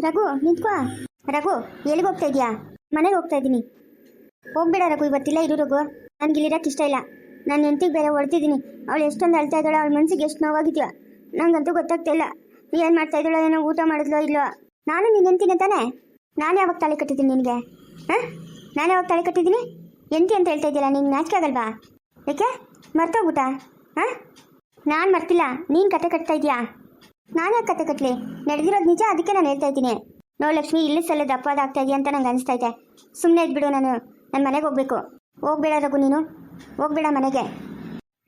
ರಘು, ನಿಂತ್ಕೋ. ರಘು, ಎಲ್ಲಿಗೆ ಹೋಗ್ತಾ ಇದೀಯಾ? ಮನೆಗೆ ಹೋಗ್ತಾ ಇದ್ದೀನಿ. ಹೋಗ್ಬೇಡ ರಘು, ಇವತ್ತಿಲ್ಲ ಇರು ರಘು. ನನಗೆ ಇಲ್ಲಿರಕ್ಕೆ ಇಷ್ಟ ಇಲ್ಲ. ನಾನು ಹೆಂಡತಿಗೆ ಬೇರೆ ಹೊಡ್ತಿದ್ದೀನಿ. ಅವಳು ಎಷ್ಟೊಂದು ಅಳ್ತಾ ಇದ್ದಾಳೆ, ಅವಳ ಮನಸ್ಸಿಗೆ ಎಷ್ಟು ನೋವಾಗಿದ್ಯಾ. ನನಗಂತೂ ಗೊತ್ತಾಗ್ತಾ ಇಲ್ಲ. ಏನು ಮಾಡ್ತಾ ಇದ್ದಾಳೋ, ಏನೋ ಊಟ ಮಾಡಿದ್ಲೋ ಇಲ್ಲೋ ನಾನು ನಿನ್ನ ಹೆಂಡ್ತಿನ ತಾನೆ? ನಾನು ಯಾವಾಗ ತಾಳಿ ಕಟ್ಟಿದ್ದೀನಿ ನಿನಗೆ? ಹಾಂ? ನಾನು ಯಾವಾಗ ತಾಳಿ ಕಟ್ಟಿದ್ದೀನಿ? ಎಂತಿ ಅಂತ ಹೇಳ್ತಾ ಇದ್ದೀರಾ ನಿಂಗೆ ನಾಚಿಕೆ ಆಗಲ್ವಾ? ಯಾಕೆ? ಮರ್ತೋಗ್ಬಿಟ್ಟ? ಹಾಂ? ನಾನು ಮರ್ತಿಲ್ಲ. ನೀನು ಕತೆ ಕಟ್ತಾ ಇದೀಯಾ? ನಾನು ಯಾಕೆ ಕತೆ ಕಟ್ಲಿ? ನಡೆದಿರೋದು ನಿಜ, ಅದಕ್ಕೆ ನಾನು ಹೇಳ್ತಾ ಇದ್ದೀನಿ. ನೋ ಲಕ್ಷ್ಮಿ, ಇಲ್ಲಿ ಸಲ ದಪ್ಪದಾಗ್ತಾ ಇದೆಯಾ ಅಂತ ನಂಗೆ ಅನಿಸ್ತಾ ಇದೆ. ಸುಮ್ಮನೆ ಇದ್ಬಿಡು ನಾನು. ನನ್ನ ಮನೆಗೆ ಹೋಗ್ಬೇಕು. ಹೋಗ್ಬೇಡ ರಘು ನೀನು. ಹೋಗ್ಬೇಡ ಮನೆಗೆ.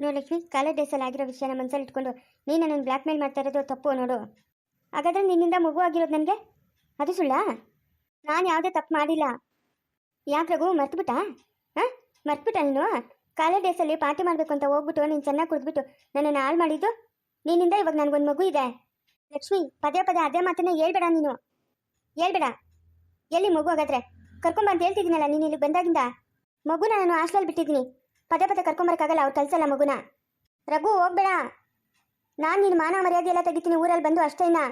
ನೋ ಲಕ್ಷ್ಮಿ, ಕಾಲೇಜ್ ಡೇಸಲ್ಲಿ ಆಗಿರೋ ವಿಷಯನ ಮನಸ್ಸಲ್ಲಿ ಇಟ್ಕೊಂಡು ನೀನು ನನ್ನ ಬ್ಲ್ಯಾಕ್ ಮೇಲ್ ಮಾಡ್ತಾ ಇರೋದು ತಪ್ಪು ನೋಡು. ಹಾಗಾದ್ರೆ ನಿನ್ನಿಂದ ಮಗು ಆಗಿರೋದು ನನಗೆ? ಅದು ಸುಳ್ಳ? ನಾನು ಯಾವುದೇ ತಪ್ಪು ಮಾಡಿಲ್ಲ. ಯಾಕೆ ರಘು, ಮರ್ತ್ಬಿಟ್ಟ? ಹಾಂ? ಮರ್ತ್ಬಿಟ್ಟ ನೀನು? ಕಾಲೇಜ್ ಡೇಸಲ್ಲಿ ಪಾರ್ಟಿ ಮಾಡಬೇಕು ಅಂತ ಹೋಗ್ಬಿಟ್ಟು, ನೀನು ಚೆನ್ನಾಗಿ ಕುಡಿದ್ಬಿಟ್ಟು ನನ್ನನ್ನು ಹಾಳು ಮಾಡಿದ್ದು? ನಿನ್ನಿಂದ ಇವಾಗ ನನಗೊಂದು ಮಗು ಇದೆ. ಲಕ್ಷ್ಮಿ, ಪದೇ ಪದೇ ಅದೇ ಮಾತನ್ನ ಹೇಳ್ಬೇಡ ನೀನು. ಹೇಳ್ಬೇಡ. ಎಲ್ಲಿ ಮಗು ಹಾಗಾದ್ರೆ? ಕರ್ಕೊಂಬ ಅಂತ ಹೇಳ್ತಿದ್ದೀನಲ್ಲ ನೀನು ಇಲ್ಲಿ ಬಂದಾಗಿಂದ? ಮಗುನ ನಾನು ಹಾಸ್ಟೆಲ್ ಬಿಟ್ಟಿದ್ದೀನಿ. ಪದೇ ಪದೇ ಕರ್ಕೊಂಬರಕ್ಕಾಗಲ್ಲ ಅವ್ರು ಕಲ್ಸಲ್ಲ ಮಗುನ. ರಘು, ಹೋಗ್ಬೇಡ. ನಾನು ನಿನ್ನ ಮಾನ ಮರ್ಯಾದೆ ಎಲ್ಲ ತೆಗಿತೀನಿ, ಊರಲ್ಲಿ ಬಂದು ಅಷ್ಟೇನಾ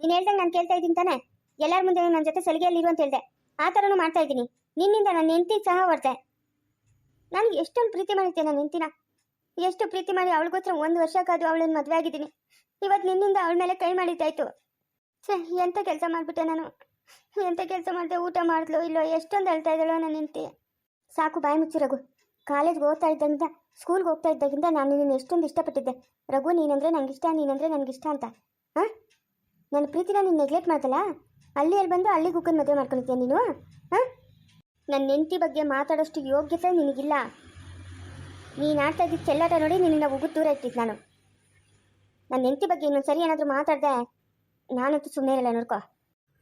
ನೀನು ಹೇಳ್ದಂಗೆ ನಾನು ಕೇಳ್ತಾ ಇದ್ದೀನಿ ತಾನೆ. ಎಲ್ಲರ ಮುಂದೆ ನನ್ನ ಜೊತೆ ಸಲಿಗೆಯಲ್ಲಿ ಇರು ಅಂತ ಹೇಳ್ದೆ. ಆ ಥರನೂ ಮಾಡ್ತಾ ಇದ್ದೀನಿ. ನಿನ್ನಿಂದ ನನ್ನ ಹೆಂಡತಿ ಸಹ ಹೊಡ್ದೆ ನನಗೆ ಎಷ್ಟೊಂದು ಪ್ರೀತಿ ಮಾಡಿದ್ದೆ ನನ್ನ ಹೆಂಡತಿನ. ಎಷ್ಟು ಪ್ರೀತಿ ಮಾಡಿ ಅವಳಿಗೋಸ್ಕರ ಒಂದು ವರ್ಷಕ್ಕಾದ್ರೂ ಅವಳನ್ನು ಮದುವೆ ಆಗಿದ್ದೀನಿ. ಇವತ್ತು ನಿನ್ನಿಂದ ಅವಳ ಮೇಲೆ ಕೈ ಮಾಡಿದ್ದಾಯ್ತು. ಛೇ ಎಂಥ ಕೆಲಸ ಮಾಡಿಬಿಟ್ಟೆ ನಾನು? ಎಂಥ ಕೆಲಸ ಮಾಡಿದೆ, ಊಟ ಮಾಡಿದ್ಲು ಇಲ್ಲೋ, ಎಷ್ಟೊಂದು ಹೇಳ್ತಾ ಇದ್ದಳೋ ನನ್ನ ಹೆಂಡತಿ. ಸಾಕು ಬಾಯಿ ಮುಚ್ಚು ರಘು. ಕಾಲೇಜ್ಗೆ ಓದ್ತಾ ಇದ್ದಂತ ಸ್ಕೂಲ್ಗೆ ಹೋಗ್ತಾ ಇದ್ದಾಗಿಂದ ನಾನು ನಿನ್ನ ಎಷ್ಟೊಂದು ಇಷ್ಟಪಟ್ಟಿದ್ದೆ. ರಘು, ನೀನಂದ್ರೆ ನೀನಂದ್ರೆ ನನಗೆ ಇಷ್ಟ ಅಂತ. ಹಾಂ ನನ್ನ ಪ್ರೀತಿನ ನೀನು ನೆಗ್ಲೆಕ್ಟ್ ಮಾಡ್ದಲ್ಲ ಅಲ್ಲಿ ಬಂದು ಅಲ್ಲಿ ಕುಕ್ಕನ್ ಮದುವೆ ಮಾಡ್ಕೊಂಡಿದ್ಯಾ ನೀನು? ಹಾಂ ನನ್ನ ಹೆಂಡತಿ ಬಗ್ಗೆ ಮಾತಾಡೋಷ್ಟು ಯೋಗ್ಯತೆ ನಿನಗಿಲ್ಲ. ನೀನು ಆಡ್ತಾ ಇದ್ದಿದ್ದು ಚೆಲ್ಲಾಟ ನೋಡಿ ನಿನ್ನ ಉಗುರು ದೂರ ಇಟ್ಟಿದ್ದು ನಾನು. ನನ್ನ ಹೆಂಡತಿ ಬಗ್ಗೆ ಇನ್ನೊಂದು ಸರಿ ಏನಾದರೂ ಮಾತಾಡ್ದೆ ನಾನಂತೂ ಸುಮ್ಮನೆ ಇರಲ್ಲ ನೋಡ್ಕೋ.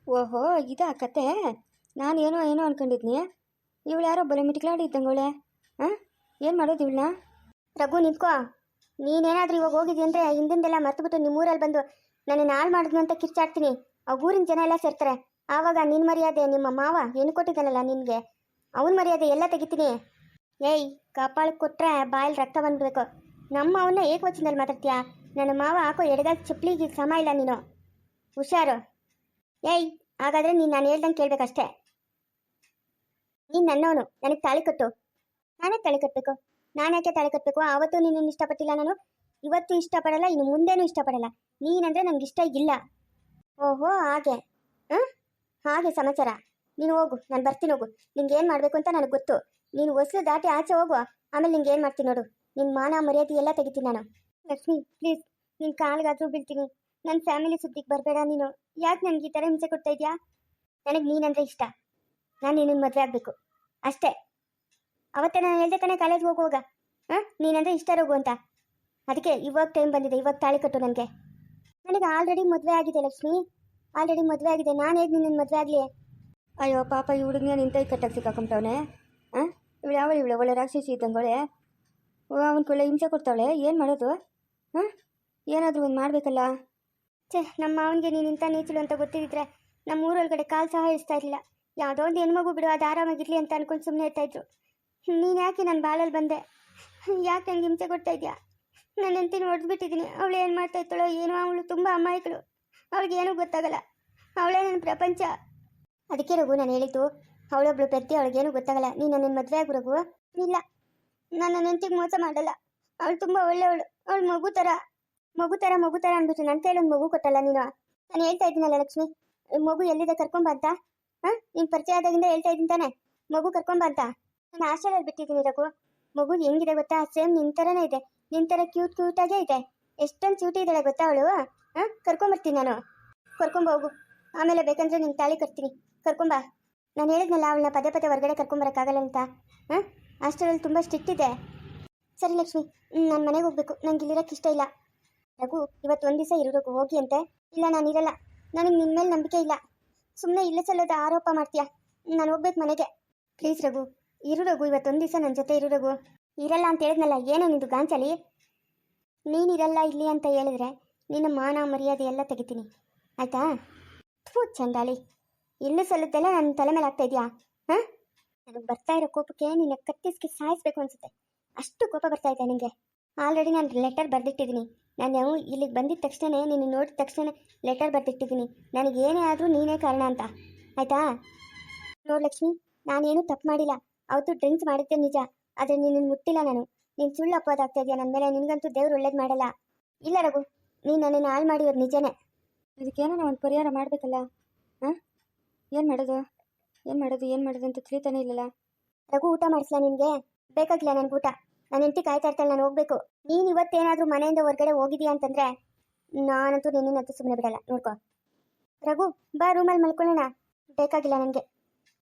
ಓಹೋ ಇದಾ ಕತೆ? ನಾನೇನೋ ಏನೋ ಅನ್ಕೊಂಡಿದ್ನಿ. ಇವಳು ಯಾರೋ ಬಲೆ ಮಿಟ್ಲಾಡಿ ಇದ್ದಂಗೋಳೆ ಹಾಂ ಏನು ಮಾಡೋದು ಇವಳನ್ನ ರಘು ನಿಂತ್ಕೋ. ನೀನೇನಾದರೂ ಇವಾಗ ಹೋಗಿದ್ದಿ ಅಂದರೆ ಹಿಂದಿಂದೆಲ್ಲ ಮರ್ತುಬಿಟ್ಟು ನಿಮ್ಮೂರಲ್ಲಿ ಬಂದು ನನ್ನ ಹಾಳು ಮಾಡಿದ್ನು ಅಂತ ಕಿರ್ಚಾಡ್ತೀನಿ. ಆ ಊರಿನ ಜನ ಎಲ್ಲ ಸೇರ್ತಾರೆ. ಆವಾಗ ನಿನ್ನ ಮರ್ಯಾದೆ ನಿಮ್ಮ ಮಾವ ಏನು ಕೊಟ್ಟಿದ್ದಾನಲ್ಲ ನಿನಗೆ. ಅವನ ಮರ್ಯಾದೆ ಎಲ್ಲ ತೆಗಿತೀನಿ. ಏಯ್ ಕಪಾಳಕ್ಕೆ ಕೊಟ್ಟರೆ ಬಾಯಲ್ಲಿ ರಕ್ತ ಬಂದ್ಬಿಡ್ಬೇಕು. ನಮ್ಮ ಅವನ್ನ ಏಕವಚನದಲ್ಲಿ ಮಾತಾಡ್ತೀಯಾ? ನನ್ನ ಮಾವ ಹಾಕೋ ಎಡಗಾಲ್ ಚಪ್ಪಲಿಗೆ ಸಮ ಇಲ್ಲ ನೀನು. ಹುಷಾರು. ಏಯ್, ಹಾಗಾದ್ರೆ ನೀನು ನಾನು ಹೇಳ್ದಂಗೆ ಕೇಳ್ಬೇಕಷ್ಟೇ. ನೀನು ನನ್ನವನು, ನನಗೆ ತಾಳಿ ಕಟ್ಟು. ನಾನೇ ತಾಳಿ ಕಟ್ಟಬೇಕು ನಾನು ಯಾಕೆ ತಾಳಿ ಕಟ್ಟಬೇಕು ಆವತ್ತು ನೀನು ಇಷ್ಟಪಟ್ಟಿಲ್ಲ ನಾನು. ಇವತ್ತು ಇಷ್ಟಪಡಲ್ಲ, ಇನ್ನು ಮುಂದೆನೂ ಇಷ್ಟಪಡಲ್ಲ. ನೀನಂದ್ರೆ ನನಗೆ ಇಷ್ಟ ಇಲ್ಲ. ಓಹೋ, ಹಾಗೆ. ಹಾಂ? ಹಾಗೆ ಸಮಾಚಾರ. ನೀನು ಹೋಗು, ನಾನು ಬರ್ತೀನಿ ಹೋಗು. ನಿಂಗೆ ಏನು ಮಾಡಬೇಕು ಅಂತ ನನಗೆ ಗೊತ್ತು. ನೀನು ಹೊಸಲು ದಾಟಿ ಆಚೆ ಹೋಗು. ಆಮೇಲೆ ನಿಂಗೆ ಏನು ಮಾಡ್ತೀನಿ ನೋಡು. ನಿನ್ನ ಮಾನ ಮರ್ಯಾದೆ ಎಲ್ಲ ತೆಗಿತೀನಿ ನಾನು. ಲಕ್ಷ್ಮಿ ಪ್ಲೀಸ್ ನಿನ್ನ ಕಾಲಿಗಾದ್ರೂ ಬೀಳ್ತೀನಿ. ನನ್ನ ಫ್ಯಾಮಿಲಿ ಸುದ್ದಿಗೆ ಬರಬೇಡ ನೀನು. ಯಾಕೆ ನನಗೆ ಈ ಥರ ಹಿಂಸೆ ಕೊಡ್ತಾ ಇದೆಯಾ? ನನಗೆ ನೀನಂದ್ರೆ ಇಷ್ಟ. ನಾನು ನಿನ್ನ ಮದುವೆ ಆಗಬೇಕು. ಅಷ್ಟೇ. ಅವತ್ತೇ ನಾನು ಹೇಳ್ದೆ ತಾನೇ ಕಾಲೇಜ್ಗೆ ಹೋಗುವಾಗ. ಹಾಂ? ನೀನಂದ್ರೆ ಇಷ್ಟ ಹೋಗು ಅಂತ. ಅದಕ್ಕೆ ಇವಾಗ ಟೈಮ್ ಬಂದಿದೆ. ಇವಾಗ ತಾಳಿ ಕಟ್ಟು ನನಗೆ. ನನಗೆ ಆಲ್ರೆಡಿ ಮದುವೆ ಆಗಿದೆ ಲಕ್ಷ್ಮಿ. ಆಲ್ರೆಡಿ ಮದುವೆ ಆಗಿದೆ. ನಾನು ಹೇಗೆ ನಿನ್ನ ಮದುವೆ ಆಗಲಿ? ಅಯ್ಯೋ, ಪಾಪ, ಈ ಹುಡುಗನ ನಿಂತೈ ಕಟ್ಟಾಗಿ ಸಿಕ್ಕಾಕೊಂಬಿಟ್ಟವನೆ ಹಾಂ? ಇವಳು ಯಾವ ಇವಳು? ಒಳ್ಳೆ ರಾಕ್ಷಸಿ ಇದ್ದಂಗೋಳೆ ಅವನಿಗೊಳ್ಳೆ ಹಿಂಸೆ ಕೊಡ್ತಾವಳೆ. ಏನು ಮಾಡೋದು? ಹಾಂ ಏನಾದರೂ ಒಂದು ಮಾಡಬೇಕಲ್ಲ? ಛೇ, ನಮ್ಮ ಮಾವನಿಗೆ ನೀನು ಇಂಥ ನೀಚಲು ಅಂತ ಗೊತ್ತಿದ್ರೆ ನಮ್ಮ ಊರೊಳಗಡೆ ಕಾಲು ಸಹ ಇಳಿಸ್ತಾ ಇರಲಿಲ್ಲ. ಯಾವುದೋ ಒಂದು ಹೆಣ್ಮಗು ಬಿಡು, ಅದು ಆರಾಮಾಗಿರಲಿ ಅಂತ ಅನ್ಕೊಂಡು ಸುಮ್ಮನೆ ಇರ್ತಾಯಿದ್ರು ನೀನು ಯಾಕೆ ನನ್ನ ಬಾಳಲ್ಲಿ ಬಂದೆ? ಯಾಕೆ ನನಗೆ ಹಿಂಸೆ ಕೊಡ್ತಾ ಇದೆಯಾ? ನನ್ನ ಹೆಂಡತಿನ ಹೊಡೆದ್ಬಿಟ್ಟಿದ್ದೀನಿ ಅವಳು ಏನು ಮಾಡ್ತಾ ಇದ್ದಾಳೋ ಏನೋ, ಅವಳು ತುಂಬ ಅಮಾಯಕಳು. ಅವಳಿಗೆ ಏನೂ ಗೊತ್ತಾಗಲ್ಲ. ಅವಳೇ ನನ್ನ ಪ್ರಪಂಚ. ಅದಕ್ಕೆ ರಘು, ನಾನು ಹೇಳಿದ್ದು, ಅವಳೊಬ್ಳು ಪ್ರತಿ ಅವಳಿಗೇನು ಗೊತ್ತಾಗಲ್ಲ. ನೀನು ನನ್ನ ಮದುವೆ ಆಗು ರಘು? ಇಲ್ಲ. ನಾನು ನನ್ನ ಹೆಂಡತಿಗೆ ಮೋಸ ಮಾಡಲ್ಲ. ಅವಳು ತುಂಬ ಒಳ್ಳೆಯವಳು ಅವಳು ಮಗು ಥರ ಮಗು ಥರ ಮಗು ಥರ ಅಂದ್ಬಿಟ್ಟು ನನ್ನ ಕೈಲೊಂದು ಮಗು ಕೊಟ್ಟಲ್ಲ ನೀನು? ನಾನು ಹೇಳ್ತಾ ಇದ್ದೀನಲ್ಲ ಲಕ್ಷ್ಮಿ, ಮಗು ಎಲ್ಲಿದೆ ಕರ್ಕೊಂಬ ಅಂತ? ಹಾಂ? ನೀನು ಪರಿಚಯ ಆದಾಗಿಂದ ಹೇಳ್ತಾ ಇದ್ದೀನಿ ತಾನೆ. ಮಗು ಕರ್ಕೊಂಬ ನಾನು ಹಾಸ್ಟೆಲಲ್ಲಿ ಬಿಟ್ಟಿದ್ದೀನಿ ರಘು. ಮಗು ಹೆಂಗಿದೆ ಗೊತ್ತಾ? ಸೇಮ್ ನಿನ್ನ ಥರನೇ ಇದೆ. ನಿನ್ನ ಥರ ಕ್ಯೂಟ್ ಕ್ಯೂಟಾಗೇ ಇದೆ. ಎಷ್ಟೊಂದು ಚೂಟಿ ಇದ್ದಾಳೆ ಗೊತ್ತಾ ಅವಳು? ಹಾಂ? ಕರ್ಕೊಂಬರ್ತೀನಿ ನಾನು. ಕರ್ಕೊಂಬ ಹೋಗು. ಆಮೇಲೆ ಬೇಕಂದ್ರೆ ನಿನ್ನ ತಾಳಿ ಕಟ್ತೀನಿ. ಕರ್ಕೊಂಬ ನಾನು ಹೇಳಿದ್ನಲ್ಲ ಅವಳನ್ನ ಪದೇ ಪದೇ ಹೊರಗಡೆ ಕರ್ಕೊಂಬರಕ್ಕಾಗಲ್ಲ ಅಂತ. ಹಾಂ? ಹಾಸ್ಟೆಲಲ್ಲಿ ತುಂಬ ಸ್ಟ್ರಿಕ್ಟ್ ಇದೆ. ಸರಿ ಲಕ್ಷ್ಮಿ ನಾನು ಮನೆಗೆ ಹೋಗ್ಬೇಕು. ನಂಗೆ ಇಲ್ಲಿರೋಕ್ಕೆ ಇಷ್ಟ ಇಲ್ಲ. ರಘು, ಇವತ್ತು ಒಂದು ದಿವಸ ಇರೋದಕ್ಕೆ ಹೋಗಿ ಅಂತೆ. ಇಲ್ಲ, ನಾನು ಇರಲ್ಲ. ನನಗೆ ನಿನ್ನ ಮೇಲೆ ನಂಬಿಕೆ ಇಲ್ಲ. ಸುಮ್ಮನೆ ಇಲ್ಲ ಸಲ್ಲದ ಆರೋಪ ಮಾಡ್ತೀಯಾ? ನಾನು ಹೋಗ್ಬೇಕು ಮನೆಗೆ. ಪ್ಲೀಸ್ ರಘು, ಇರು ರಘು ಇವತ್ತೊಂದು ದಿವಸ ನನ್ನ ಜೊತೆ ಇರು ರಘು. ಇರಲ್ಲ ಅಂತ ಹೇಳಿದ್ನಲ್ಲ, ಏನೋ ನಿಂದು ಗಾಂಚಲಿ? ನೀನಿರಲ್ಲ ಇಲ್ಲಿ ಅಂತ ಹೇಳಿದ್ರೆ ನಿನ್ನ ಮಾನ, ಮರ್ಯಾದೆ ಎಲ್ಲ ತೆಗಿತೀನಿ. ಆಯ್ತಾ? ಥೂ ಚಂದಾಳಿ ಇಲ್ಲೂ ಸಲ್ಲದ್ದೆಲ್ಲ ನನ್ನ ತಲೆ ಮೇಲೆ ಆಗ್ತಾ ಇದೆಯಾ? ಹಾಂ? ನನಗೆ ಬರ್ತಾ ಇರೋ ಕೋಪಕ್ಕೆ ನಿನ್ನ ಕತ್ತಿಸ್ಗೆ ಸಾಯಿಸ್ಬೇಕು ಅನ್ಸುತ್ತೆ. ಅಷ್ಟು ಕೋಪ ಬರ್ತಾ ಇದೆ ನಿನಗೆ ಆಲ್ರೆಡಿ ನಾನು ಲೆಟರ್ ಬರೆದಿಟ್ಟಿದ್ದೀನಿ. ನಾನು ಯಾವ ಇಲ್ಲಿಗೆ ಬಂದಿದ್ದ ತಕ್ಷಣ ನೀನು ನೋಡಿದ ತಕ್ಷಣ ಲೆಟರ್ ಬರೆದಿಟ್ಟಿದ್ದೀನಿ. ನನಗೆ ಏನೇ ಆದರೂ ನೀನೇ ಕಾರಣ ಅಂತ. ಆಯ್ತಾ? ನೋಡು ಲಕ್ಷ್ಮಿ ನಾನೇನು ತಪ್ಪು ಮಾಡಿಲ್ಲ. ಅವತ್ತು ಡ್ರಿಂಕ್ಸ್ ಮಾಡಿದ್ದೆ ನಿಜ. ಆದರೆ ನೀನು ಮುಟ್ಟಿಲ್ಲ ನಾನು. ನೀನು ಸುಳ್ಳು ಅಪ್ಪೋದಾಗ್ತಾ ಇದೆಯಾ? ನನ್ನ ಮೇಲೆ ನಿನಗಂತೂ ದೇವ್ರು ಒಳ್ಳೇದು ಮಾಡಲ್ಲ. ಇಲ್ಲ ರಘು ನೀನು ನನ್ನನ್ನು ಹಾಳು ಮಾಡಿರೋದು ನಿಜನೇ. ಇದಕ್ಕೇನೋ ಒಂದು ಪರಿಹಾರ ಮಾಡಬೇಕಲ್ಲ? ಹಾಂ ಏನು ಮಾಡೋದು? ಏನು ಮಾಡೋದು? ಏನು ಮಾಡೋದು ಅಂತ ತಿಳಿತಾನೆ ಇಲ್ಲಲ್ಲ? ರಘು ಊಟ ಮಾಡಿಸ್ಲಾ ನಿನಗೆ? ಬೇಕಾಗಿಲ್ಲ ನನ್ಗೆ ಊಟ. ನನ್ನ ಹೆಂಡತಿ ಕಾಯ್ತಾ ಇರ್ತಾಳೆ, ನಾನು ಹೋಗ್ಬೇಕು. ನೀನು ಇವತ್ತೇನಾದರೂ ಮನೆಯಿಂದ ಹೊರಗಡೆ ಹೋಗಿದೀಯ ಅಂತಂದ್ರೆ, ನಾನಂತೂ ನಿನ್ನಂತೂ ಸುಮ್ಮನೆ ಬಿಡಲ್ಲ. ನೋಡ್ಕೊ. ರಘು, ಬಾ ರೂಮಲ್ಲಿ ಮಲ್ಕೊಳ್ಳೋಣ. ಬೇಕಾಗಿಲ್ಲ ನನಗೆ.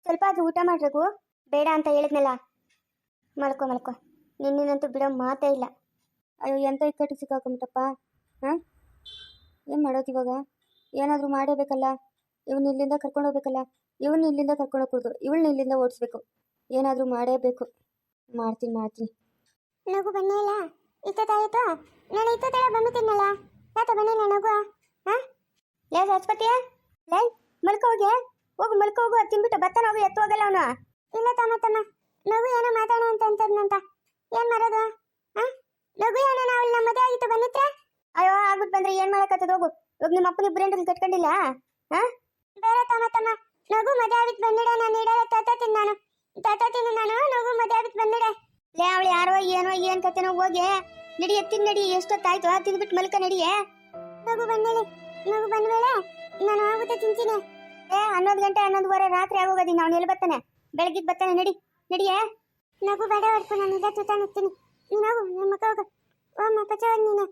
ಸ್ವಲ್ಪ ಆದ್ರೂ ಊಟ ಮಾಡಿ ರಘು. ಬೇಡ ಅಂತ ಹೇಳಿದ್ನಲ್ಲ. ಮಲ್ಕೊ ಮಲ್ಕೊ. ನಿನ್ನಂತೂ ಬಿಡೋ ಮಾತೇ ಇಲ್ಲ. ಅಯ್ಯೋ, ಎಂತ ಇಕ್ಕಟ್ಟು ಸಿಕ್ಕಾಕೊಂಬಿಟ್ಟಪ್ಪ. ಹಾಂ? ಏನು ಮಾಡೋದು ಇವಾಗ? ಏನಾದರೂ ಮಾಡೇಬೇಕಲ್ಲ ಇವನು ಇಲ್ಲಿಂದ ಕರ್ಕೊಂಡು ಹೋಗ್ಬೇಕಲ್ಲ. ಇವನು ಇಲ್ಲಿಂದ ಕರ್ಕೊಂಡು ಹೋಗ್ಕೊಡ್ದು ಇವಳನ್ನ ಇಲ್ಲಿಂದ ಓಡಿಸ್ಬೇಕು. ಏನಾದರೂ ಮಾಡೇಬೇಕು ಮಾಡ್ತೀನಿ ಮಾಡ್ತೀನಿ. ನಗು ಬನ್ನಿಲ್ಲ ಇಷ್ಟೊತ್ತಾಯಿತು ನಾನು ಬಂದು ಬಂದುತ್ತೀನಲ್ಲ ಯಾತ ಬನ್ನಿಲ್ಲ ನಗು ಹಾಂ? ಲೇ ಲೇ ಮಲ್ಕ ಹೋಗಿ ಹೋಗು ಮಲ್ಕ ಹೋಗು ಅದ್ ತಿನ್ಬಿಟ್ಟು ಬತ್ತಾನ ಹೋಗಿ ಎತ್ತು ಹೋಗಲ್ಲ ಅವನು. ಇಲ್ಲ ತಮ್ಮ ತಮ್ಮ. ನಗು ಏನೋ ಮಾತಾಡೋ ಅಂತ ಅಂತದ್ನಂತ. ಏನ್ ಮಾಡೋದು ಹಾಂ? ನಗು ಏನೋ ನಾವು ನಮ್ಮ ಮದುವೆ ಆಗಿತ್ತು ಬಂದಿತ್ರ ಅಯ್ಯೋ ಆಗ್ಬಿಟ್ಟು ಬಂದ್ರೆ ಏನ್ ಮಾಡಕತ್ತದ ಹೋಗು. ಇವಾಗ ನಿಮ್ಮ ಅಪ್ಪನ ಬ್ರೇಂಡಲ್ಲಿ ಕಟ್ಕೊಂಡಿಲ್ಲ ಹಾಂ? ಬೇರೆ ತಮ್ಮ ತಮ್ಮ. ನಗು ಮದುವೆ ಆಗಿತ್ತು ಬಂದಿಡ ನಾನು ಇಡಲ್ಲ ತೋತೀನಿ ನಾನು. ತತ್ತೀನಿ ನಾನು, ನಗು ಮದುವೆ ಆಗ್ಬಿಟ್ಟು ಬಂದಿಡೆ ಲೇ ಅವಳು ಯಾರೋ ಏನೋ ಏನ್ ಕತೆನೋ ಹೋಗಿ ನಡಿ ಎತ್ತಿನ ನಡಿ, ಎಷ್ಟೊತ್ತಾಯ್ತು ತಿಂದ್ಬಿಟ್ಟು ಮಲ್ಕ ನಡಿಯೇ. ನಗು ಬಂದೇಳಿ ನಗು ಬಂದ್ಮೇಲೆ ನಾನು ಆಗುತ್ತೆ ತಿಂತೀನಿ. ಏ, ಹನ್ನೊಂದು ಗಂಟೆ, ಹನ್ನೊಂದುವರೆ, ರಾತ್ರಿ ಆಗೋಗೋದಿ ಅವ್ನು ಎಲ್ಲಿ ಬರ್ತಾನೆ? ಬೆಳಗ್ಗೆ ಬರ್ತಾನೆ, ನಡಿ, ನಡಿಯೇ. ನಗು ಬೇಡ ಹೊಡ್ಕೊ, ನಾನು ಇಲ್ಲ ತುತ್ತ ನಿಂತೀನಿ. ನೀನು ಹೋಗು ನಿಮ್ಮ ಮಕ್ಕ ಹೋಗು. ಓ ಮಪ್ಪಚ್ಚ ನೀನು.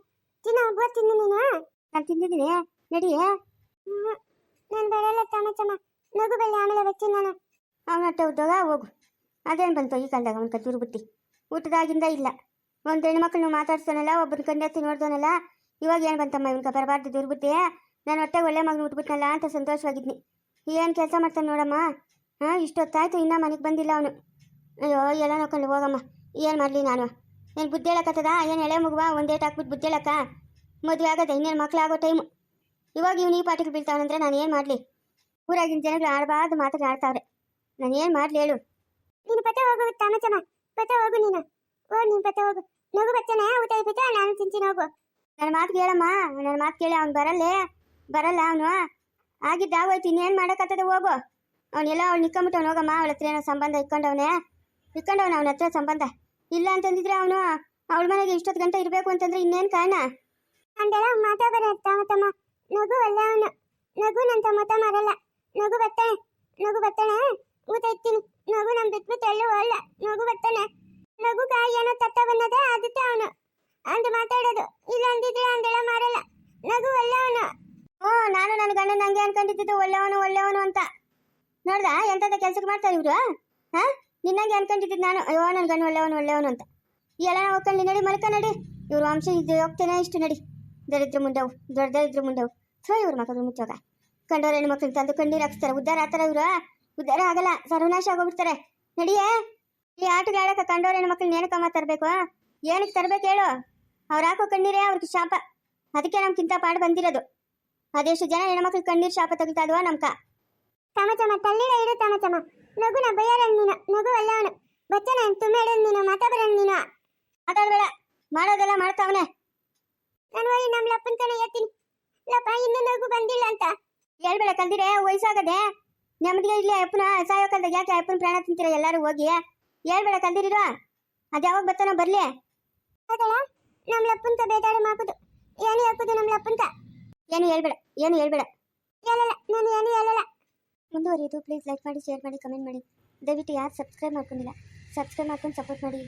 ತಿನ್ನ ಒಬ್ಬ ನೀನು. ನಾನು ತಿಂದಿದ್ದೀನಿ, ನಡಿಯೇ. ನಾನು ಬೇಡ ಇಲ್ಲ ತಮ್ಮ. ಚಮ್ಮ ನಗು ಬೆಳ್ಳಿ ಆಮೇಲೆ ಬರ್ತೀನಿ ನಾನು. ಅವನ ಹೊಟ್ಟೆ ಉದ್ಯೋಗ ಹೋಗು. ಅದೇನು ಬಂತು? ಈ ಕಾಲದಾಗ ಅವನ ಕದ್ದೂರು ಬಿಟ್ಟು ಊಟದಾಗಿಂದ ಇಲ್ಲ. ಒಂದು ಹೆಣ್ಮಕ್ಳು ಮಾತಾಡ್ಸೋನಲ್ಲ, ಒಬ್ಬನ ಕಂಡೆತ್ತಿ ನೋಡ್ದೋನಲ್ಲ, ಇವಾಗ ಏನು ಬಂತಮ್ಮ ಇವನ್ಕ ಬರಬಾರ್ದು ದುರ್ಬುದ್ಧಿ ನಾನು ಹೊಟ್ಟೆಗೆ ಒಳ್ಳೆ ಮಗನ ಉಟ್ಬಿಟ್ನಲ್ಲ ಅಂತ ಸಂತೋಷವಾಗಿದ್ನಿ. ಏನು ಕೆಲಸ ಮಾಡ್ತಾನೆ ನೋಡಮ್ಮ? ಹಾಂ, ಇಷ್ಟೊತ್ತಾಯ್ತು, ಇನ್ನೂ ಮನೆಗೆ ಬಂದಿಲ್ಲ ಅವನು. ಅಯ್ಯೋ, ಎಲ್ಲ ನೋಡ್ಕೊಂಡು ಹೋಗಮ್ಮ. ಏನು ಮಾಡಲಿ ನಾನು? ಏನು ಬುದ್ಧಿ ಹೇಳಕತ್ತದ? ಏನು ಎಳೆ ಮಗುವ? ಒಂದೇಟ್ ಹಾಕ್ಬಿಟ್ಟು ಬುದ್ಧಿ ಹೇಳಕ್ಕ? ಮದುವೆ ಆಗದೆ ಇನ್ನೇನು ಮಕ್ಳು ಆಗೋ ಟೈಮು ಇವಾಗ ಇವ್ನು ಈ ಪಾಟಿಗೆ ಬೀಳ್ತಾವನಂದ್ರೆ ನಾನು ಏನು ಮಾಡಲಿ? ಊರಾಗಿನ ಜನಗಳು ಆಡಬಾರ್ದು ಮಾತಾಡಿ ಆಡ್ತಾವ್ರೆ. ನಾನು ಮಾಡ್ಲಿ ಹೇಳು. ನೀನು ಪತ್ತೆ ಹೋಗು ತಮಚಮ್ಮ ಪತ್ತೆ ಹೋಗು ನೀನು. ಓ, ನೀನು ಪತ್ತೆ ಹೋಗು. ನಗು ಬಚ್ಚನೆ ಊಟ ಐಪಿತ ನಾನು ತಿಂತೀನಿ ಹೋಗು ನನ್ನ ಮಾತು ಕೇಳಮ್ಮ ನನ್ನ ಮಾತು ಕೇಳಿ ಅವ್ನು ಬರಲ್ಲೇ. ಬರಲ್ಲ ಅವನು. ಆಗಿದ್ದ ಆಗೋಯ್ತು, ಇನ್ನೇನು ಮಾಡೋಕ್ಕತ್ತದ ಹೋಗು. ಅವನೆಲ್ಲ ಅವ್ನು ನಿಕ್ಕೊಂಬಿಟ್ಟವ್ನು, ಹೋಗಮ್ಮ. ಅವಳ ಹತ್ರ ಏನೋ ಸಂಬಂಧ ಇಟ್ಕೊಂಡವನೆ ಇಟ್ಕೊಂಡವನ ಅವನ ಹತ್ರ ಸಂಬಂಧ. ಇಲ್ಲ ಅಂತಂದಿದ್ರೆ ಅವನು, ಅವಳ ಮನೆಗೆ ಇಷ್ಟೊತ್ತು ಗಂಟೆ ಇರಬೇಕು ಅಂತಂದ್ರೆ ಇನ್ನೇನು ಕಾರಣ? ಅಂದೆಲ್ಲ ಮಾತಾಡೋಣ ತಮ್ಮ ತಮ್ಮ ನಗು ಅಲ್ಲ ಅವನು. ನಗು ನನ್ನ ತಮ್ಮ ಮರಲ್ಲ ನಗು ಬರ್ತಾನೆ ನಗು ಬರ್ತಾನೆ ಊಟ ಇರ್ತೀನಿ ನಗು ನಮ್ ಬಿಟ್ಬಿಟ್ಟು ಎಲ್ಲೂ ಹೋಗಲ್ಲ ನಗು ಬರ್ತಾನೆ. ನಗುಗ ಏನೋ ತತ್ತ ಬಂದದೆ ಅದಕ್ಕೆ ಅವನು. ಅಂತ ಮಾತಾಡೋದು. ಇಲ್ಲ ಅಂದಿದ್ರೆ ಅಂದೆಲ್ಲ ಮಾರಲ್ಲ. ನಗು ಒಳ್ಳೆಯವನು. ಹ್ಞೂ ನಾನು ನನ್ನ ಗಂಡ ನಂಗೆ ಅನ್ಕೊಂಡಿದ್ದು. ಒಳ್ಳೆಯವನು ಒಳ್ಳೆಯವನು ಅಂತ. ನೋಡ್ದ ಎಂತದ ಕೆಲ್ಸಕ್ಕೆ ಮಾಡ್ತಾರೆ ಇವರು? ಹಾ? ನಿನ್ನಂಗೆ ಅನ್ಕೊಂಡಿದ್ದು ನಾನು. ಅಯ್ಯೋ ನನ್ನ ಗಂಡ ಒಳ್ಳೆಯವನು ಒಳ್ಳೆಯವನು ಅಂತ. ಎಲ್ಲ ಹೋಗ್ಕೊಂಡು ನಡಿ, ಮಲ್ಕ, ನಡಿ. ಇವ್ರ ವಂಶ ಇದು ಹೋಗ್ತೇನೆ ಇಷ್ಟು ನಡಿ. ದರಿದ್ರ ಮುಂಡವು ದೊಡ್ಡ ದರಿದ್ರ ಮುಂಡವು ಇವ್ರ ಮಕ್ಕಳು ಮುಚ್ಚೋಗ. ಕಂಡವ್ರ ಹೆಣ್ಣು ತಂದು ಕಣ್ಣೀರು ಹಾಕ್ಸ್ತಾರೆ. ಉದ್ದಾರ ಆತರ ಇವ್ರು? ಉದ್ಧಾರ ಆಗಲ್ಲ. ಸರ್ವನಾಶ ಆಗೋಗ್ಬಿಡ್ತಾರೆ. ನಡಿಯೇ? ಈ ಆಟಗೆ ಆಡಕ ಕಂಡವ್ರ ಹೆಣ್ಣು ಮಕ್ಳು ನೇಣಕಮ್ಮ ತರಬೇಕು ಏನಕ್ಕೆ ತರ್ಬೇಕು ಹೇಳು? ಅವ್ರು ಹಾಕೋ ಕಣ್ಣೀರೇ ಅವ್ರಿಗೆ ಶಾಪ. ಅದಕ್ಕೆ ನಮ್ಗಿಂತ ಪಾಡು ಬಂದಿರೋದು. ಅದೆಷ್ಟು ಜನ ಹೆಣ್ಮಕ್ಳು ಕಣ್ಣೀರ್ ಶಾಪ ತಗೊಳ್ತಾ ಇದ್ವಾ ನಮ್ಕ? ತಮಚಮ ತಳ್ಳಿಡ ಇಡು ತಮಚಮ ನಗುನ ಬಯ್ಯಾರ ನೀನು ನಗು ಅಲ್ಲವನು ಬಚ್ಚನ ತುಮ್ಮೇಡ ನೀನು ಮಾತಾಡರ ನೀನು. ಮಾತಾಡ್ಬೇಡ. ಮಾಡೋದೆಲ್ಲ ಮಾಡ್ತಾವನೆ. ನಾನು ಹೋಗಿ ನಮ್ಮ ಲಪ್ಪನ ಕಡೆ ಹೇಳ್ತೀನಿ. ಲಪ್ಪ ಇನ್ನೂ ನಗು ಬಂದಿಲ್ಲ ಅಂತ. ಹೇಳ್ಬೇಡ ಕಲ್ದಿರೇ ವಯಸ್ಸಾಗದೆ. ನೆಮ್ಮದಿಗೆ ಇಲ್ಲಿ ಅಪ್ಪನ ಸಾಯೋ ಕಾಲದಾಗ ಯಾಕೆ ಅಪ್ಪನ ಪ್ರಾಣ ತಿಂತೀರ? ಎಲ್ಲರೂ ಹೋಗಿ. ಹೇಳ್ಬೇಡ ಕಲ್ದಿರಿರೋ. ಅದು ಯಾವಾಗ ಬರ್ತಾನೋ ಬರ್ಲಿ. ನಮ್ಲಪ್ಪಂತ ನಮ್ಮ ಮಾಕುದು. ಏನು ಹಾಕುದು ನಮ್ಮ ಏನು ಹೇಳ್ಬೇಡ ಏನು ಹೇಳ್ಬೇಡ. ಹೇಳಲ್ಲ ನಾನು ಏನು ಹೇಳಲ್ಲ. ಮುಂದುವರಿಯೋದು. ಪ್ಲೀಸ್ ಲೈಕ್ ಮಾಡಿ ಶೇರ್ ಮಾಡಿ ಕಮೆಂಟ್ ಮಾಡಿ. ದಯವಿಟ್ಟು ಯಾರು ಸಬ್ಸ್ಕ್ರೈಬ್ ಮಾಡ್ಕೊಂಡಿಲ್ಲ ಸಬ್ಸ್ಕ್ರೈಬ್ ಮಾಡ್ಕೊಂಡು ಸಪೋರ್ಟ್ ಮಾಡಿ.